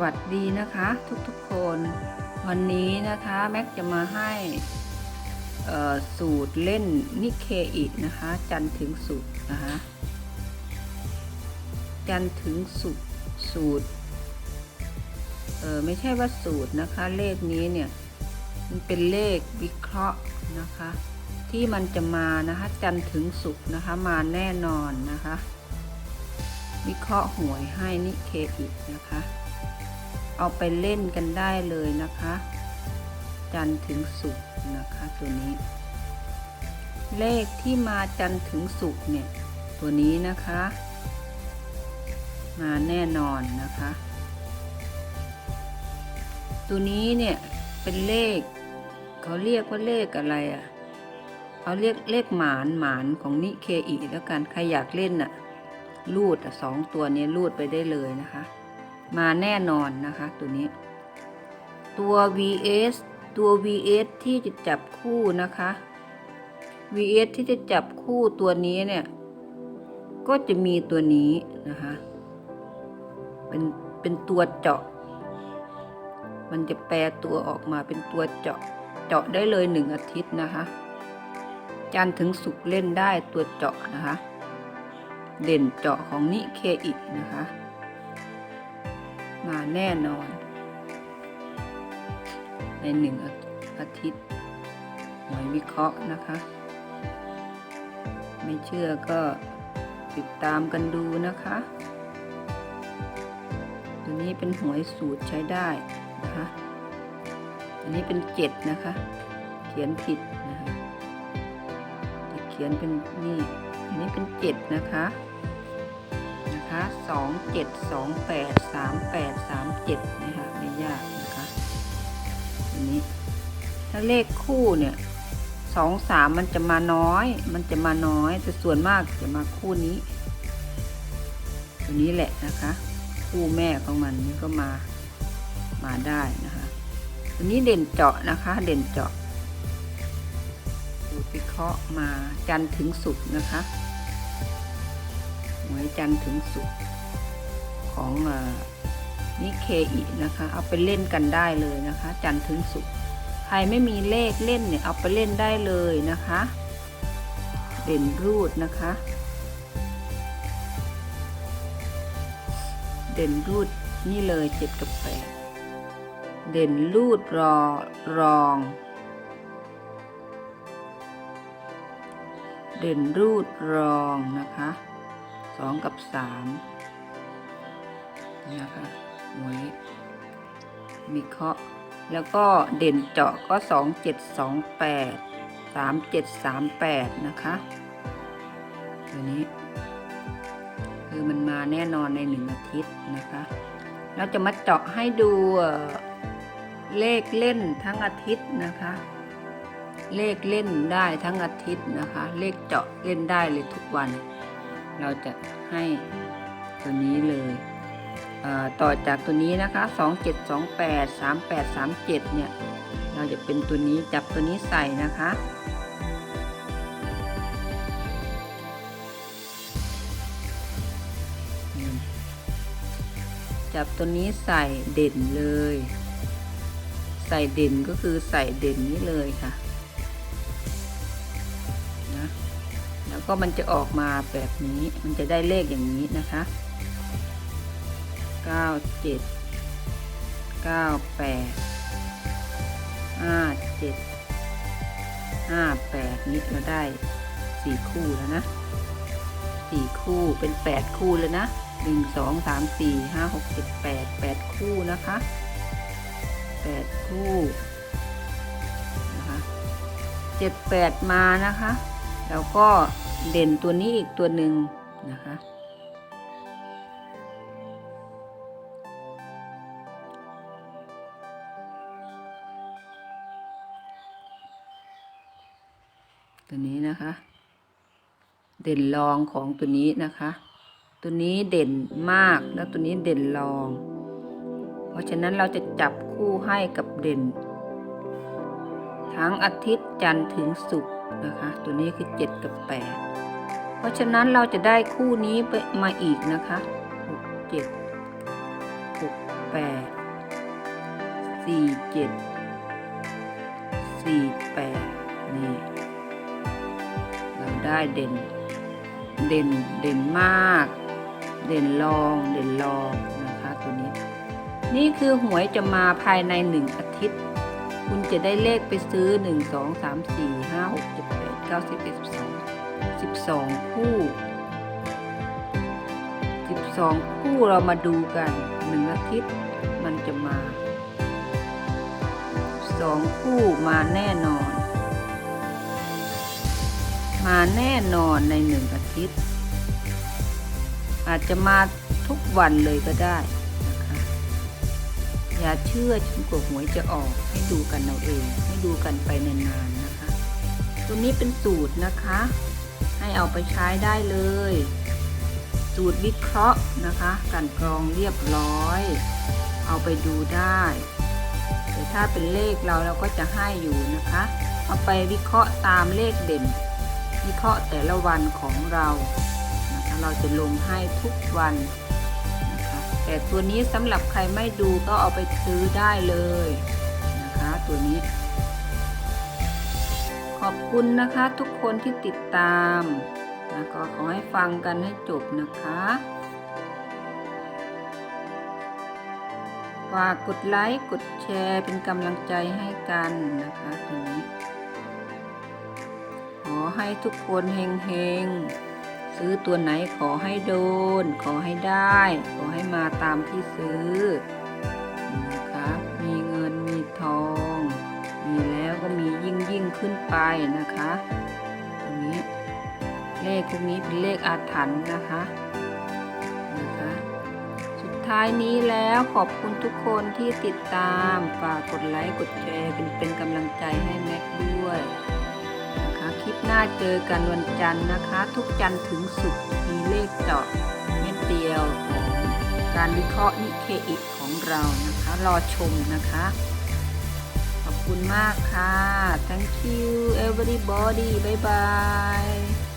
วัสดีนะคะทุกๆคน วันนี้นะคะแม็กจะมาให้สูตรเล่นนิเคอินะคะ จันถึงศุกนะคะจันถึงศุกร์สูตรเออไม่ใช่ว่าสูตรนะคะ เลขนี้เนี่ยมันเป็นเลขวิเคราะห์นะคะ ที่มันจะมานะคะจันถึงศุกนะคะมาแน่นอนนะคะ วิเคราะห์หวยให้นิเคอินะคะ เอาไปเล่นกันได้เลยนะคะ จันถึงศุกนะคะตัวนี้ เลขที่มาจันถึงศุกเนี่ย ตัวนี้นะคะ มาแน่นอนนะคะ ตัวนี้เนี่ยเป็นเลข เขาเรียกว่าเลขอะไรอะ่ะเขาเรียกเลขหมานหมานของนิเคอีแล้วกันใครอยากเล่นน่ะ รูดสองตัวนี้รูดไปได้เลยนะคะ มาแน่นอนนะคะตัวนี้ ตัว vs ตัว vs ที่จะจับคู่นะคะ vs ที่จะจับคู่ตัวนี้เนี่ย ก็จะมีตัวนี้นะคะ เป็นเป็นตัวเจาะ มันจะแปลตัวออกมาเป็นตัวเจาะ เจาะได้เลยหนึ่งอาทิตย์นะคะ จันถึงศุกเล่นได้ตัวเจาะนะคะ เด่นเจาะของนิเคอินะคะ มาแน่นอน ในหนึ่งอาทิตย์หวยวิเคราะห์นะคะ ไม่เชื่อก็ติดตามกันดูนะคะตัวนี้เป็นหวยสูตรใช้ได้นะคะ อันนี้เป็นเจ็ดนะคะ เขียนผิดนะคะจะเขียนเป็นนี่ อันนี้เป็นเจ็ดนะคะ นะคะสองเจ็ดสองแปดสามแปดสามเจ็ดนะคะไม่ยากนะคะอันนี้ถ้าเลขคู่เนี่ยสองสามมันจะมาน้อย มันจะมาน้อยแต่ส่วนมากจะมาคู่นี้ ตัวนี้แหละนะคะ คู่แม่ของมันนี่ก็มามาได้นะคะตัวนี้เด่นเจาะนะคะ เด่นเจาะสูตรวิเคราะห์มาจันถึงศุกนะคะ หวยจันทร์ถึงศุกร์ของอนิเคอินะคะ เอาไปเล่นกันได้เลยนะคะ จันทร์ถึงศุกร์ใครไม่มีเลขเล่นเนี่ยเอาไปเล่นได้เลยนะคะเด่นรูดนะคะ เด่นรูดนี่เลยเจ็ดกับแปดเด่นรูดรอรอง เด่นรูดรองนะคะ สองกับสามนะคะหวยมีเคราะห์แล้วก็เด่นเจาะก็สองเจ็ดสองแปดสามเจ็ดสามแปดนะคะตัวนี้ คือมันมาแน่นอนในหนึ่งอาทิตย์นะคะเราจะมาเจาะให้ดูเลขเล่นทั้งอาทิตย์นะคะ เลขเล่นได้ทั้งอาทิตย์นะคะ เลขเจาะเล่นได้เลยทุกวัน เราจะให้ตัวนี้เลยเต่อจากตัวนี้นะคะ 2728 3837 เนี่ย เราจะเป็นตัวนี้จับตัวนี้ใส่นะคะ จับตัวนี้ใส่เด่นเลย ใส่เด่นก็คือใส่เด่นนี้เลยค่ะ แล้วก็มันจะออกมาแบบนี้ มันจะได้เลขอย่างนี้นะคะ 9 7 9 8 5 7 5 8 นี้เราได้ 4 คู่แล้วนะ 4 คู่เป็น 8 คู่แล้วนะหนึ่งสองสามสี่ห้าหกเจ็ดแปดแปดคู่นะคะแปดคู่นะคะเจ็ดแปดมานะคะ แล้วก็ เด่นตัวนี้อีกตัวหนึ่งนะคะ ตัวนี้นะคะ เด่นรองของตัวนี้นะคะ ตัวนี้เด่นมากแล้วตัวนี้เด่นรอง เพราะฉะนั้นเราจะจับคู่ให้กับเด่น ทั้งอาทิตย์จันทร์ถึงศุกร์ นะคะตัวนี้คือ 7 กับ 8 เพราะฉะนั้นเราจะได้คู่นี้ไปมาอีกนะคะ 6 7 6แปดสี่เจ็ดสี่แปดนี่ เราได้เด่น เด่น เด่นมาก เด่นรอง เด่นรองนะคะตัวนี้ นี่คือหวยจะมาภายในหนึ่งอาทิตย์ คุณจะได้เลขไปซื้อหนึ่งสองสามสี่ห้าหกเจ็ดแปดเก้าสิบเอ็ดสิบสองสิบสองคู่สิบสองคู่เรามาดูกันหนึ่งอาทิตย์มันจะมาสองคู่มาแน่นอน มาแน่นอนในหนึ่งอาทิตย์ อาจจะมาทุกวันเลยก็ได้ อย่าเชื่อจนกว่าหวยจะออกให้ดูกันเอาเอง ให้ดูกันไปนานๆนะคะ ตัวนี้เป็นสูตรนะคะ ให้เอาไปใช้ได้เลย สูตรวิเคราะห์นะคะกันกรองเรียบร้อย เอาไปดูได้แต่ถ้าเป็นเลขเราเราก็จะให้อยู่นะคะ เอาไปวิเคราะห์ตามเลขเด่น วิเคราะห์แต่ละวันของเรานะคะเราจะลงให้ทุกวัน แต่ตัวนี้สำหรับใครไม่ดูก็เอาไปซื้อได้เลยนะคะตัวนี้ ขอบคุณนะคะทุกคนที่ติดตามแล้วก็ขอให้ฟังกันให้จบนะคะฝากกดไลค์กดแชร์เป็นกำลังใจให้กันนะคะตัวนี้ ขอให้ทุกคนเฮงเฮง ซื้อตัวไหนขอให้โดน ขอให้ได้ ขอให้มาตามที่ซื้อนะคะมีเงินมีทอง มีแล้วก็มียิ่งยิ่งขึ้นไปนะคะตรงนี้เลขพวกนี้เป็นเลขอาถรรพ์นะคะนะคะสุดท้ายนี้แล้วขอบคุณทุกคนที่ติดตามฝากกดไลค์กดแชร์เป็นเป็นกำลังใจให้แม็กด้วย ลิปหน้าเจอกันวันจันทร์นะคะ ทุกจันทร์ถึงศุกร์มีเลขเจาะเม็ดเดียวของการวิเคราะห์นิเคอิของเรานะคะ รอชมนะคะ ขอบคุณมากค่ะ thank you everybody bye bye